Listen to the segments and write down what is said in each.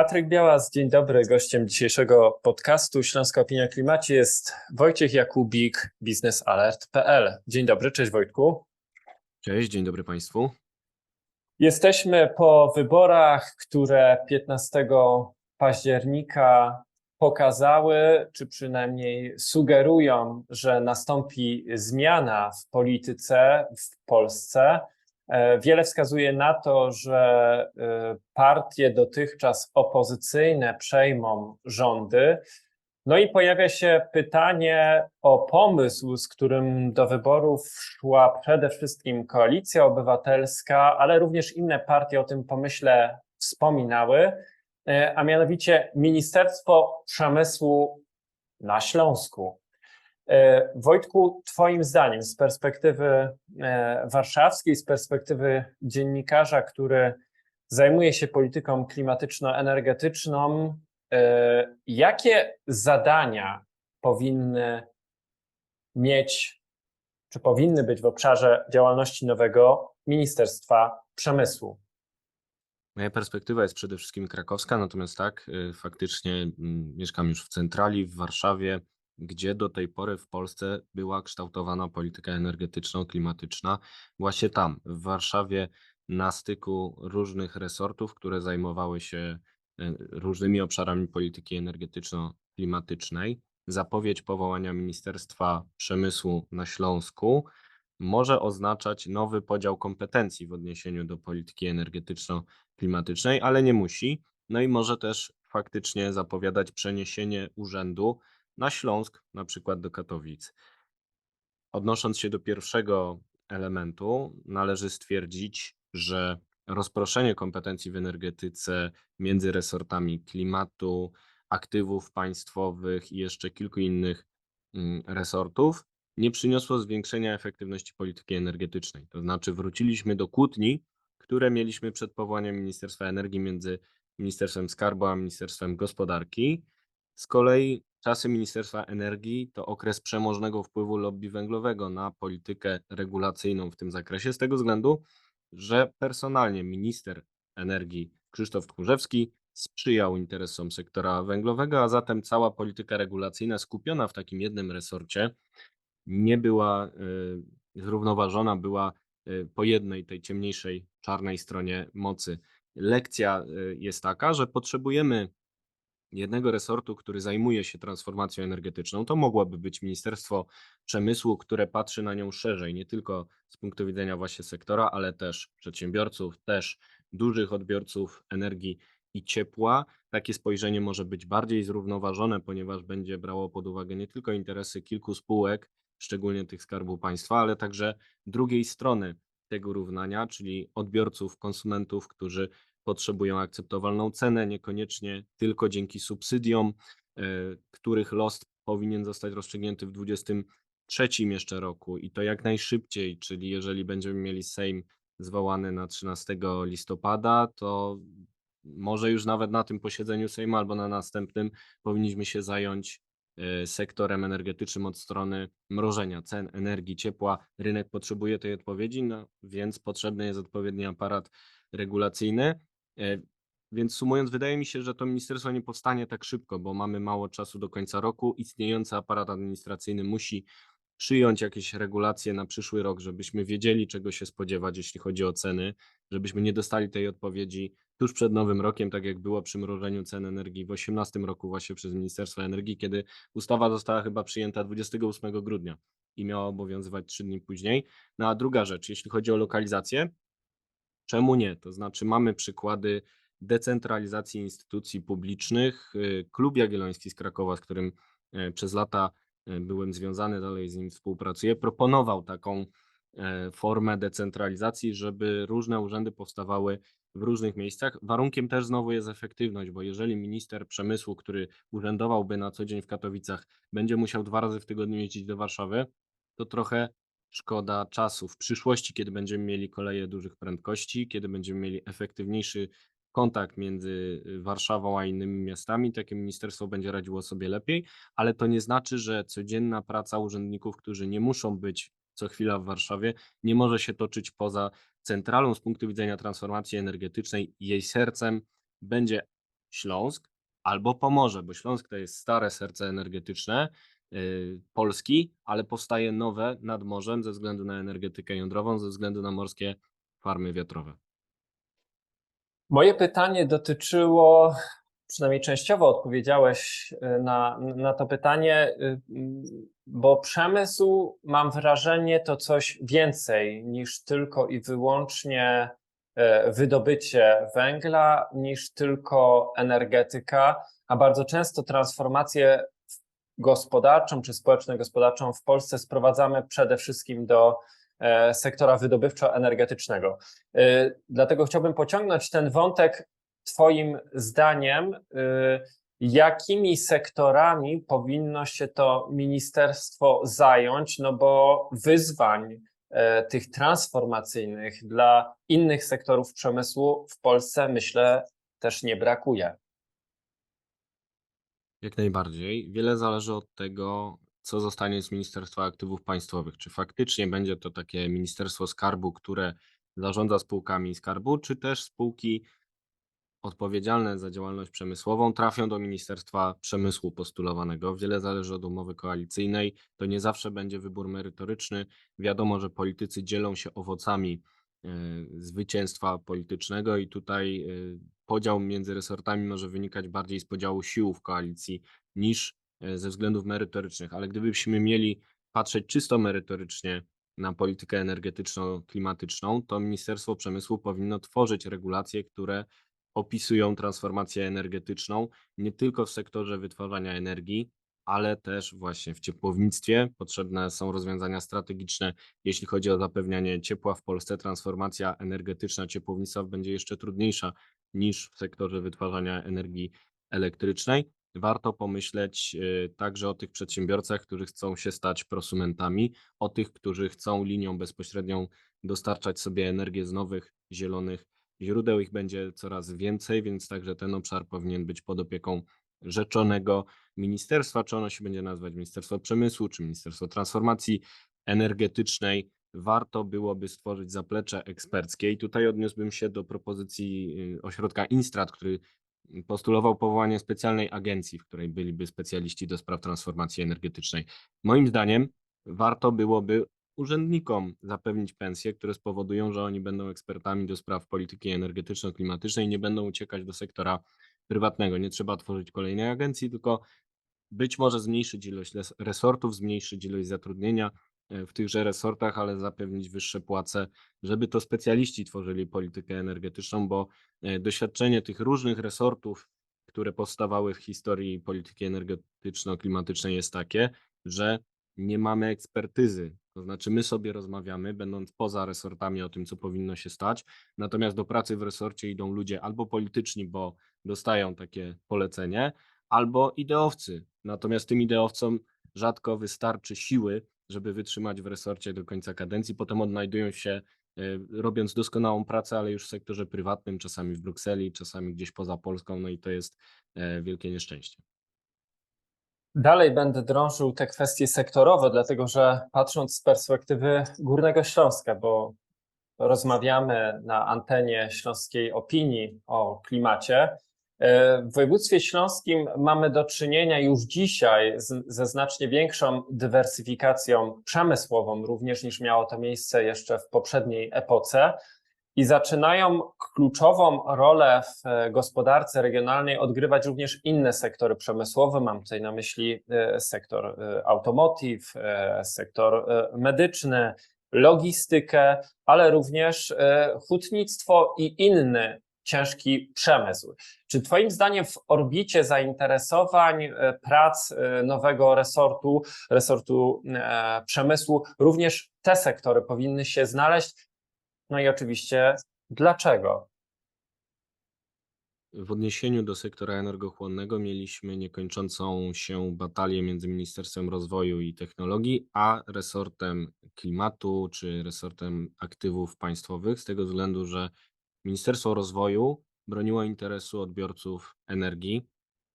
Patryk Białas, dzień dobry. Gościem dzisiejszego podcastu Śląska Opinia o Klimacie jest Wojciech Jakubik, biznesalert.pl. Dzień dobry, cześć Wojtku. Cześć, dzień dobry Państwu. Jesteśmy po wyborach, które 15 października pokazały, czy przynajmniej sugerują, że nastąpi zmiana w polityce w Polsce. E, Wiele wskazuje na to, że e, partie dotychczas opozycyjne przejmą rządy. No i pojawia się pytanie o pomysł, z którym do wyborów szła przede wszystkim Koalicja Obywatelska, ale również inne partie o tym pomyśle wspominały, e, a mianowicie Ministerstwo Przemysłu na Śląsku. E, Wojtku, Twoim zdaniem, z perspektywy e, warszawskiej, z perspektywy dziennikarza, który zajmuje się polityką klimatyczno-energetyczną, e, jakie zadania powinny mieć, czy powinny być w obszarze działalności nowego Ministerstwa Przemysłu? Moja perspektywa jest przede wszystkim krakowska, natomiast tak, faktycznie mm, mieszkam już w centrali, w Warszawie, gdzie do tej pory w Polsce była kształtowana polityka energetyczno-klimatyczna. Właśnie tam, w Warszawie, na styku różnych resortów, które zajmowały się y, różnymi obszarami polityki energetyczno-klimatycznej. Zapowiedź powołania Ministerstwa Przemysłu na Śląsku może oznaczać nowy podział kompetencji w odniesieniu do polityki energetyczno-klimatycznej, ale nie musi. No i może też faktycznie zapowiadać przeniesienie urzędu na Śląsk, na przykład do Katowic. Odnosząc się do pierwszego elementu, należy stwierdzić, że rozproszenie kompetencji w energetyce między resortami klimatu, aktywów państwowych i jeszcze kilku innych mm, resortów nie przyniosło zwiększenia efektywności polityki energetycznej. To znaczy, wróciliśmy do kłótni, które mieliśmy przed powołaniem Ministerstwa Energii między Ministerstwem Skarbu a Ministerstwem Gospodarki. Z kolei czasy Ministerstwa Energii to okres przemożnego wpływu lobby węglowego na politykę regulacyjną w tym zakresie, z tego względu, że personalnie minister energii Krzysztof Tchórzewski sprzyjał interesom sektora węglowego, a zatem cała polityka regulacyjna skupiona w takim jednym resorcie nie była y, zrównoważona, była y, po jednej, tej ciemniejszej, czarnej stronie mocy. Lekcja y, jest taka, że potrzebujemy jednego resortu, który zajmuje się transformacją energetyczną. To mogłoby być Ministerstwo Przemysłu, które patrzy na nią szerzej, nie tylko z punktu widzenia właśnie sektora, ale też przedsiębiorców, też dużych odbiorców energii i ciepła. Takie spojrzenie może być bardziej zrównoważone, ponieważ będzie brało pod uwagę nie tylko interesy kilku spółek, szczególnie tych Skarbu Państwa, ale także drugiej strony tego równania, czyli odbiorców, konsumentów, którzy potrzebują akceptowalną cenę, niekoniecznie tylko dzięki subsydiom, e, których los powinien zostać rozstrzygnięty w 2023 jeszcze roku i to jak najszybciej, czyli jeżeli będziemy mieli Sejm zwołany na 13 listopada, to może już nawet na tym posiedzeniu Sejmu albo na następnym powinniśmy się zająć e, sektorem energetycznym od strony mrożenia cen energii, ciepła. Rynek potrzebuje tej odpowiedzi, no więc potrzebny jest odpowiedni aparat regulacyjny. E, Więc sumując, wydaje mi się, że to ministerstwo nie powstanie tak szybko, bo mamy mało czasu do końca roku. Istniejący aparat administracyjny musi przyjąć jakieś regulacje na przyszły rok, żebyśmy wiedzieli, czego się spodziewać, jeśli chodzi o ceny, żebyśmy nie dostali tej odpowiedzi tuż przed Nowym Rokiem, tak jak było przy mrożeniu cen energii w 2018 roku właśnie przez Ministerstwo Energii, kiedy ustawa została chyba przyjęta 28 grudnia i miała obowiązywać trzy dni później. No a druga rzecz, jeśli chodzi o lokalizację, Czemu nie? To znaczy mamy przykłady decentralizacji instytucji publicznych. Y, Klub Jagielloński z Krakowa, z którym e, przez lata e, byłem związany, dalej z nim współpracuję, proponował taką e, formę decentralizacji, żeby różne urzędy powstawały w różnych miejscach. Warunkiem też znowu jest efektywność, bo jeżeli minister przemysłu, który urzędowałby na co dzień w Katowicach, będzie musiał dwa razy w tygodniu jeździć do Warszawy, to trochę szkoda czasu. W przyszłości, kiedy będziemy mieli koleje dużych prędkości, kiedy będziemy mieli efektywniejszy kontakt między y, Warszawą a innymi miastami, takie ministerstwo będzie radziło sobie lepiej, ale to nie znaczy, że codzienna praca urzędników, którzy nie muszą być co chwila w Warszawie, nie może się toczyć poza centralą z punktu widzenia transformacji energetycznej. Jej sercem będzie Śląsk albo Pomorze, bo Śląsk to jest stare serce energetyczne Polski, ale powstaje nowe nad morzem ze względu na energetykę jądrową, ze względu na morskie farmy wiatrowe. Moje pytanie dotyczyło, przynajmniej częściowo odpowiedziałeś y, na, na to pytanie, y, bo przemysł, mam wrażenie, to coś więcej niż tylko i wyłącznie wydobycie węgla, niż tylko energetyka, a bardzo często transformację gospodarczą czy społeczno-gospodarczą w Polsce sprowadzamy przede wszystkim do e, sektora wydobywczo-energetycznego. E, Dlatego chciałbym pociągnąć ten wątek Twoim zdaniem, y, jakimi sektorami powinno się to ministerstwo zająć, no bo wyzwań e, tych transformacyjnych dla innych sektorów przemysłu w Polsce, myślę, też nie brakuje. Jak najbardziej. Wiele zależy od tego, co zostanie z Ministerstwa Aktywów Państwowych. Czy faktycznie będzie to takie Ministerstwo Skarbu, które zarządza spółkami skarbu, czy też spółki odpowiedzialne za działalność przemysłową trafią do Ministerstwa Przemysłu postulowanego. Wiele zależy od umowy koalicyjnej. To nie zawsze będzie wybór merytoryczny. Wiadomo, że politycy dzielą się owocami e, zwycięstwa politycznego i tutaj e, podział między resortami może wynikać bardziej z podziału sił w koalicji niż e, ze względów merytorycznych. Ale gdybyśmy mieli patrzeć czysto merytorycznie na politykę energetyczno-klimatyczną, to Ministerstwo Przemysłu powinno tworzyć regulacje, które opisują transformację energetyczną nie tylko w sektorze wytwarzania energii, ale też właśnie w ciepłownictwie. Potrzebne są rozwiązania strategiczne, jeśli chodzi o zapewnianie ciepła w Polsce. Transformacja energetyczna ciepłownictwa będzie jeszcze trudniejsza niż w sektorze wytwarzania energii elektrycznej. Warto pomyśleć y, także o tych przedsiębiorcach, którzy chcą się stać prosumentami, o tych, którzy chcą linią bezpośrednią dostarczać sobie energię z nowych, zielonych źródeł. Ich będzie coraz więcej, więc także ten obszar powinien być pod opieką rzeczonego ministerstwa. Czy ono się będzie nazywać Ministerstwo Przemysłu, czy Ministerstwo Transformacji Energetycznej. Warto byłoby stworzyć zaplecze eksperckie i tutaj odniósłbym się do propozycji y, ośrodka Instrat, który postulował powołanie specjalnej agencji, w której byliby specjaliści do spraw transformacji energetycznej. Moim zdaniem warto byłoby urzędnikom zapewnić pensje, które spowodują, że oni będą ekspertami do spraw polityki energetyczno-klimatycznej i nie będą uciekać do sektora prywatnego. Nie trzeba tworzyć kolejnej agencji, tylko być może zmniejszyć ilość resortów, zmniejszyć ilość zatrudnienia w tychże resortach, ale zapewnić wyższe płace, żeby to specjaliści tworzyli politykę energetyczną, bo e, doświadczenie tych różnych resortów, które powstawały w historii polityki energetyczno-klimatycznej jest takie, że nie mamy ekspertyzy. To znaczy, my sobie rozmawiamy, będąc poza resortami o tym, co powinno się stać, natomiast do pracy w resorcie idą ludzie albo polityczni, bo dostają takie polecenie, albo ideowcy. Natomiast tym ideowcom rzadko wystarczy siły, żeby wytrzymać w resorcie do końca kadencji. Potem odnajdują się, e, robiąc doskonałą pracę, ale już w sektorze prywatnym, czasami w Brukseli, czasami gdzieś poza Polską, no i to jest e, wielkie nieszczęście. Dalej będę drążył te kwestie sektorowe, dlatego że patrząc z perspektywy Górnego Śląska, bo rozmawiamy na antenie śląskiej opinii o klimacie, w województwie śląskim mamy do czynienia już dzisiaj z, ze znacznie większą dywersyfikacją przemysłową, również niż miało to miejsce jeszcze w poprzedniej epoce. I zaczynają kluczową rolę w e, gospodarce regionalnej odgrywać również inne sektory przemysłowe. Mam tutaj na myśli e, sektor e, automotive, e, sektor e, medyczny, logistykę, ale również e, hutnictwo i inny ciężki przemysł. Czy Twoim zdaniem w orbicie zainteresowań e, prac e, nowego resortu, resortu e, przemysłu, również te sektory powinny się znaleźć? No i oczywiście dlaczego? W odniesieniu do sektora energochłonnego mieliśmy niekończącą się batalię między Ministerstwem Rozwoju i Technologii a resortem klimatu czy resortem aktywów państwowych, z tego względu, że Ministerstwo Rozwoju broniło interesu odbiorców energii,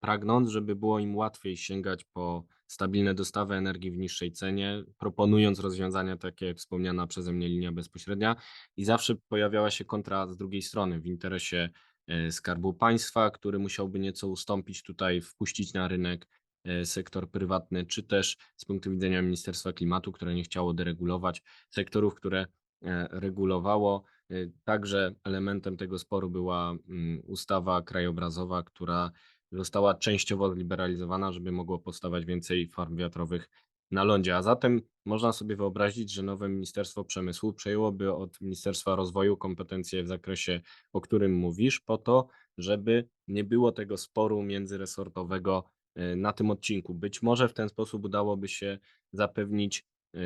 pragnąc, żeby było im łatwiej sięgać po stabilne dostawy energii w niższej cenie, proponując rozwiązania takie jak wspomniana przeze mnie linia bezpośrednia i zawsze pojawiała się kontra z drugiej strony w interesie e, Skarbu Państwa, który musiałby nieco ustąpić tutaj, wpuścić na rynek e, sektor prywatny, czy też z punktu widzenia Ministerstwa Klimatu, które nie chciało deregulować sektorów, które e, regulowało. E, Także elementem tego sporu była mm, ustawa krajobrazowa, która została częściowo zliberalizowana, żeby mogło powstawać więcej farm wiatrowych na lądzie. A zatem można sobie wyobrazić, że nowe Ministerstwo Przemysłu przejęłoby od Ministerstwa Rozwoju kompetencje w zakresie, o którym mówisz, po to, żeby nie było tego sporu międzyresortowego e, na tym odcinku. Być może w ten sposób udałoby się zapewnić e,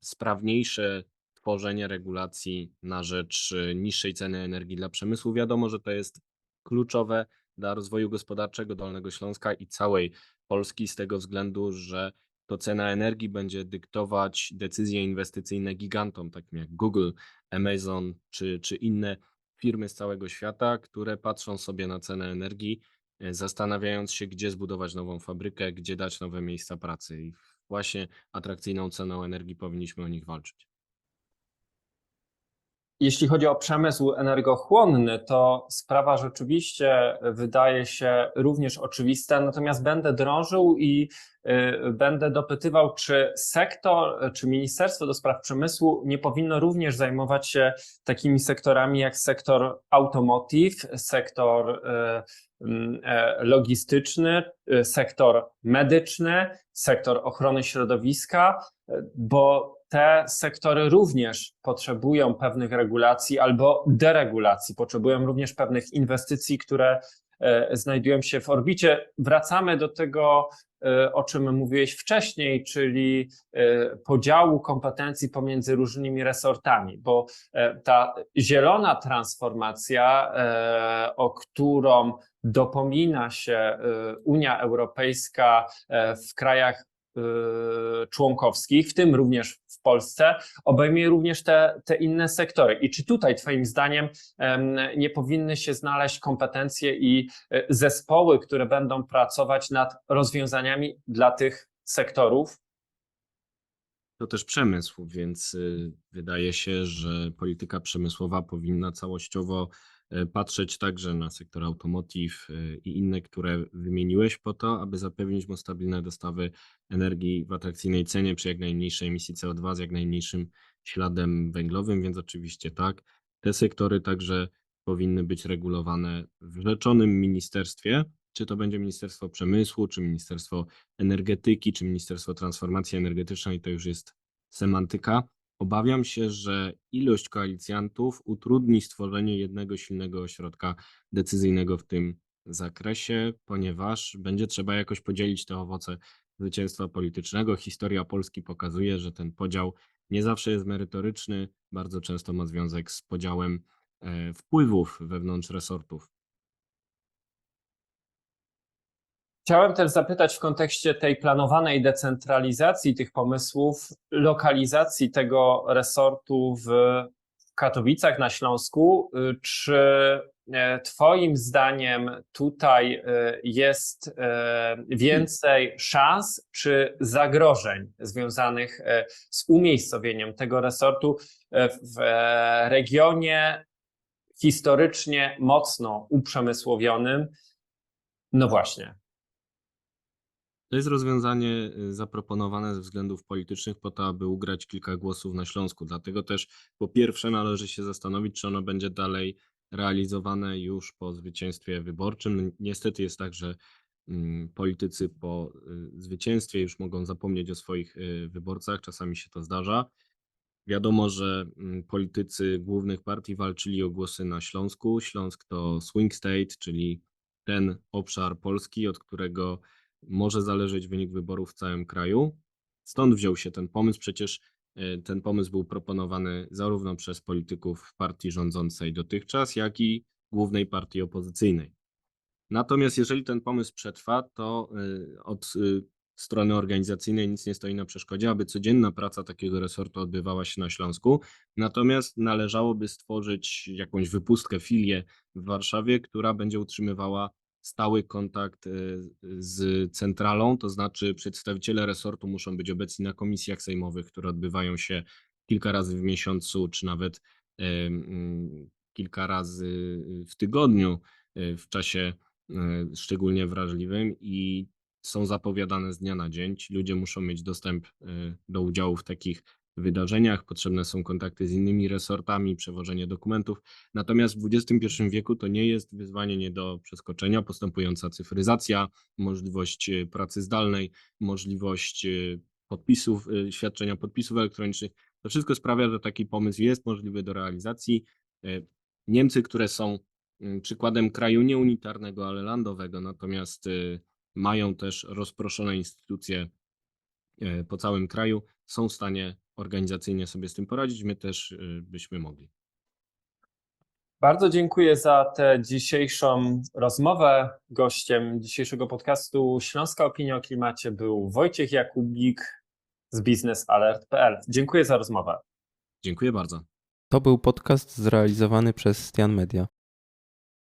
sprawniejsze tworzenie regulacji na rzecz e, niższej ceny energii dla przemysłu. Wiadomo, że to jest kluczowe dla rozwoju gospodarczego Dolnego Śląska i całej Polski z tego względu, że to cena energii będzie dyktować decyzje inwestycyjne gigantom, takim jak Google, Amazon czy, czy inne firmy z całego świata, które patrzą sobie na cenę energii, e, zastanawiając się, gdzie zbudować nową fabrykę, gdzie dać nowe miejsca pracy. I właśnie atrakcyjną ceną energii powinniśmy o nich walczyć. Jeśli chodzi o przemysł energochłonny, to sprawa rzeczywiście wydaje się również oczywista, natomiast będę drążył i y, będę dopytywał, czy sektor, czy Ministerstwo do Spraw Przemysłu nie powinno również zajmować się takimi sektorami jak sektor automotive, sektor y, e, logistyczny, y, sektor medyczny, sektor ochrony środowiska, bo te sektory również potrzebują pewnych regulacji albo deregulacji, potrzebują również pewnych inwestycji, które e, znajdują się w orbicie. Wracamy do tego, e, o czym mówiłeś wcześniej, czyli e, podziału kompetencji pomiędzy różnymi resortami, bo ta zielona transformacja, o którą dopomina się Unia Europejska w krajach członkowskich, w tym również w Polsce, obejmuje również te, te inne sektory. I czy tutaj, Twoim zdaniem, em, nie powinny się znaleźć kompetencje i e, zespoły, które będą pracować nad rozwiązaniami dla tych sektorów? To też przemysł, więc y, wydaje się, że polityka przemysłowa powinna całościowo patrzeć także na sektor automotive y, i inne, które wymieniłeś po to, aby zapewnić mu stabilne dostawy energii w atrakcyjnej cenie przy jak najmniejszej emisji CO2 z jak najmniejszym śladem węglowym, więc oczywiście tak. Te sektory także powinny być regulowane w rzeczonym ministerstwie, czy to będzie Ministerstwo Przemysłu, czy Ministerstwo Energetyki, czy Ministerstwo Transformacji Energetycznej, to już jest semantyka. Obawiam się, że ilość koalicjantów utrudni stworzenie jednego silnego ośrodka decyzyjnego w tym zakresie, ponieważ będzie trzeba jakoś podzielić te owoce zwycięstwa politycznego. Historia Polski pokazuje, że ten podział nie zawsze jest merytoryczny, bardzo często ma związek z podziałem e, wpływów wewnątrz resortów. Chciałem też zapytać w kontekście tej planowanej decentralizacji tych pomysłów, lokalizacji tego resortu w Katowicach na Śląsku. Y, Czy e, Twoim zdaniem tutaj y, jest e, więcej szans czy zagrożeń związanych e, z umiejscowieniem tego resortu w regionie historycznie mocno uprzemysłowionym? No właśnie. To jest rozwiązanie y, zaproponowane ze względów politycznych po to, aby ugrać kilka głosów na Śląsku. Dlatego też po pierwsze należy się zastanowić, czy ono będzie dalej realizowane już po zwycięstwie wyborczym. Niestety jest tak, że mm, politycy po y, zwycięstwie już mogą zapomnieć o swoich y, wyborcach. Czasami się to zdarza. Wiadomo, że mm, politycy głównych partii walczyli o głosy na Śląsku. Śląsk to swing state, czyli ten obszar Polski, od którego może zależeć wynik wyborów w całym kraju. Stąd wziął się ten pomysł. Przecież e, ten pomysł był proponowany zarówno przez polityków partii rządzącej dotychczas, jak i głównej partii opozycyjnej. Natomiast jeżeli ten pomysł przetrwa, to e, od e, strony organizacyjnej nic nie stoi na przeszkodzie, aby codzienna praca takiego resortu odbywała się na Śląsku. Natomiast należałoby stworzyć jakąś wypustkę, filię w Warszawie, która będzie utrzymywała stały kontakt e, z centralą, to znaczy przedstawiciele resortu muszą być obecni na komisjach sejmowych, które odbywają się kilka razy w miesiącu, czy nawet e, kilka razy w tygodniu. y, w czasie szczególnie wrażliwym i są zapowiadane z dnia na dzień. Ci ludzie muszą mieć dostęp do udziału w takich wydarzeniach, potrzebne są kontakty z innymi resortami, przewożenie dokumentów. Natomiast w XXI wieku to nie jest wyzwanie nie do przeskoczenia. Postępująca cyfryzacja, możliwość y, pracy zdalnej, możliwość y, podpisów, y, świadczenia podpisów elektronicznych. To wszystko sprawia, że taki pomysł jest możliwy do realizacji. Y, Niemcy, które są mm, przykładem kraju nieunitarnego, ale landowego, natomiast mają też rozproszone instytucje y, po całym kraju, są w stanie organizacyjnie sobie z tym poradzić. My też y, byśmy mogli. Bardzo dziękuję za tę dzisiejszą rozmowę. Gościem dzisiejszego podcastu Śląska Opinia o Klimacie był Wojciech Jakubik z biznesalert.pl. Dziękuję za rozmowę. Dziękuję bardzo. To był podcast zrealizowany przez Stian Media.